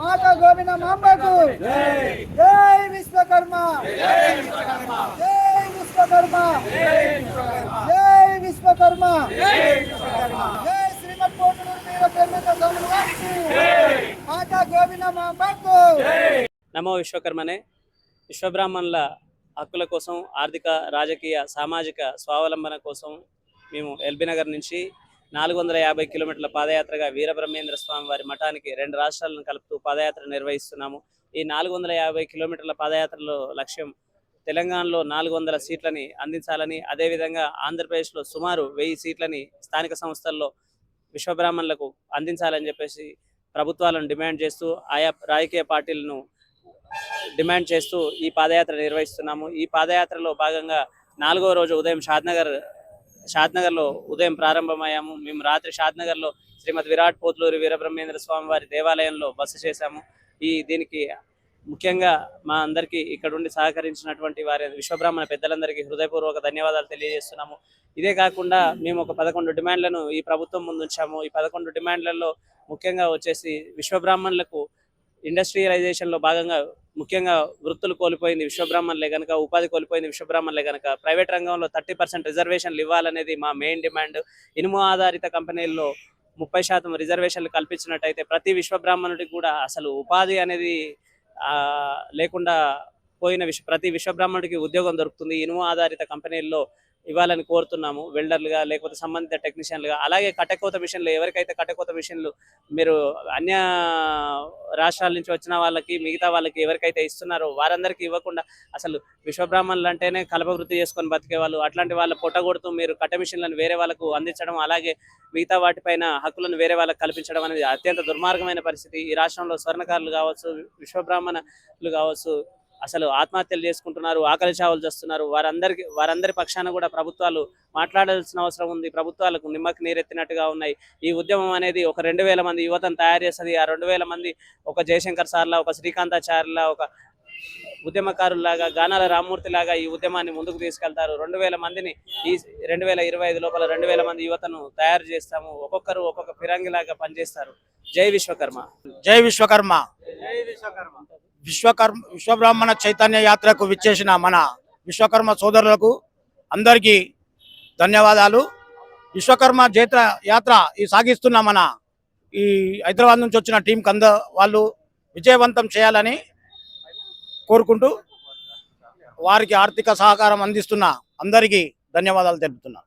మాతా గోవింద మాంబకు! జై విశ్వకర్మ! జై విశ్వకర్మ! జై విశ్వకర్మ! జై శ్రీమద్ కోటూరు వీర మాతా గోవింద మాంబకు! నమో విశ్వకర్మనే. విశ్వబ్రాహ్మణుల హక్కుల కోసం ఆర్థిక రాజకీయ సామాజిక స్వావలంబన కోసం మేము ఎల్బీ నగర్ నుంచి నాలుగు వందల యాభై కిలోమీటర్ల పాదయాత్రగా వీరబ్రహ్మేంద్ర స్వామి వారి మఠానికి రెండు రాష్ట్రాలను కలుపుతూ పాదయాత్ర నిర్వహిస్తున్నాము. ఈ నాలుగు వందల యాభై కిలోమీటర్ల పాదయాత్రలో లక్ష్యం తెలంగాణలో నాలుగు వందల సీట్లని అందించాలని అదేవిధంగా ఆంధ్రప్రదేశ్లో సుమారు వెయ్యి సీట్లని స్థానిక సంస్థల్లో విశ్వబ్రాహ్మణులకు అందించాలని చెప్పేసి ప్రభుత్వాలను డిమాండ్ చేస్తూ ఆయా రాజకీయ పార్టీలను డిమాండ్ చేస్తూ ఈ పాదయాత్ర నిర్వహిస్తున్నాము. ఈ పాదయాత్రలో భాగంగా నాలుగో రోజు ఉదయం షాద్నగర్ షాద్నగర్లో ఉదయం ప్రారంభమయ్యాము. మేము రాత్రి షాద్నగర్లో శ్రీమతి విరాట్ పోతులూరి వీరబ్రహ్మేంద్ర స్వామి వారి దేవాలయంలో బస చేశాము. ఈ దీనికి ముఖ్యంగా మా అందరికీ ఇక్కడ ఉండి సహకరించినటువంటి వారి విశ్వబ్రాహ్మణ పెద్దలందరికీ హృదయపూర్వక ధన్యవాదాలు తెలియజేస్తున్నాము. ఇదే కాకుండా మేము ఒక పదకొండు డిమాండ్లను ఈ ప్రభుత్వం ముందుంచాము ఈ పదకొండు డిమాండ్లలో ముఖ్యంగా వచ్చేసి విశ్వబ్రాహ్మణులకు ఇండస్ట్రియలైజేషన్లో భాగంగా ముఖ్యంగా వృత్తులు కోల్పోయింది విశ్వబ్రాహ్మణులే కనుక ఉపాధి కోల్పోయింది విశ్వబ్రాహ్మణులే కనుక ప్రైవేట్ రంగంలో థర్టీ పర్సెంట్ రిజర్వేషన్లు ఇవ్వాలనేది మా మెయిన్ డిమాండ్. ఇనుము ఆధారిత కంపెనీల్లో ముప్పై శాతం రిజర్వేషన్లు కల్పించినట్టయితే ప్రతి విశ్వబ్రాహ్మణుడికి కూడా అసలు ఉపాధి అనేది ఆ, లేకుండా పోయిన విశ్వ ప్రతి విశ్వబ్రాహ్మణుడికి ఉద్యోగం దొరుకుతుంది. ఇనుము ఆధారిత కంపెనీల్లో ఇవ్వాలని కోరుతున్నాము. వెల్డర్లుగా లేకపోతే సంబంధిత టెక్నీషియన్లుగా అలాగే కట్టెకోత మిషన్లు ఎవరికైతే కట్టెకోత మిషన్లు మీరు అన్య రాష్ట్రాల నుంచి వచ్చిన వాళ్ళకి మిగతా వాళ్ళకి ఎవరికైతే ఇస్తున్నారో వారందరికీ ఇవ్వకుండా అసలు విశ్వబ్రాహ్మణులు అంటేనే కలప వృత్తి చేసుకొని బతికే వాళ్ళు అట్లాంటి వాళ్ళ పొట్టగొడుతూ మీరు కట్టె మిషన్లను వేరే వాళ్ళకు అందించడం అలాగే మిగతా వాటిపైన హక్కులను వేరే వాళ్ళకి కల్పించడం అనేది అత్యంత దుర్మార్గమైన పరిస్థితి. ఈ రాష్ట్రంలో స్వర్ణకారులు కావచ్చు విశ్వబ్రాహ్మణులు కావచ్చు అసలు ఆత్మహత్యలు చేసుకుంటున్నారు ఆకలి చావులు చేస్తున్నారు. వారందరికి వారందరి పక్షాన కూడా ప్రభుత్వాలు మాట్లాడాల్సిన అవసరం ఉంది. ప్రభుత్వాలకు నిమ్మకి నీరెత్తినట్టుగా ఉన్నాయి. ఈ ఉద్యమం అనేది ఒక రెండు వేల మంది యువతను తయారు చేస్తుంది. ఆ రెండు వేల మంది ఒక జయశంకర్ సార్లా ఒక శ్రీకాంతాచార్యులా ఒక ఉద్యమకారులాగా గానాల రామ్మూర్తి లాగా ఈ ఉద్యమాన్ని ముందుకు తీసుకెళ్తారు. రెండు వేల మందిని ఈ రెండు వేల ఇరవై ఐదు లోపల రెండు వేల మంది యువతను తయారు చేస్తాము. ఒక్కొక్కరు ఒక్కొక్క ఫిరంగిలాగా పనిచేస్తారు. జై విశ్వకర్మ. జై విశ్వకర్మ. విశ్వకర్మ విశ్వబ్రాహ్మణ చైతన్య యాత్రకు విచ్చేసిన మన విశ్వకర్మ సోదరులకు అందరికీ ధన్యవాదాలు. విశ్వకర్మ జైత్ర యాత్ర ఈ సాగిస్తున్న మన ఈ హైదరాబాద్ నుంచి వచ్చిన టీం కంద వాళ్ళు విజయవంతం చేయాలని కోరుకుంటూ వారికి ఆర్థిక సహకారం అందిస్తున్న అందరికీ ధన్యవాదాలు తెలుపుతున్నా.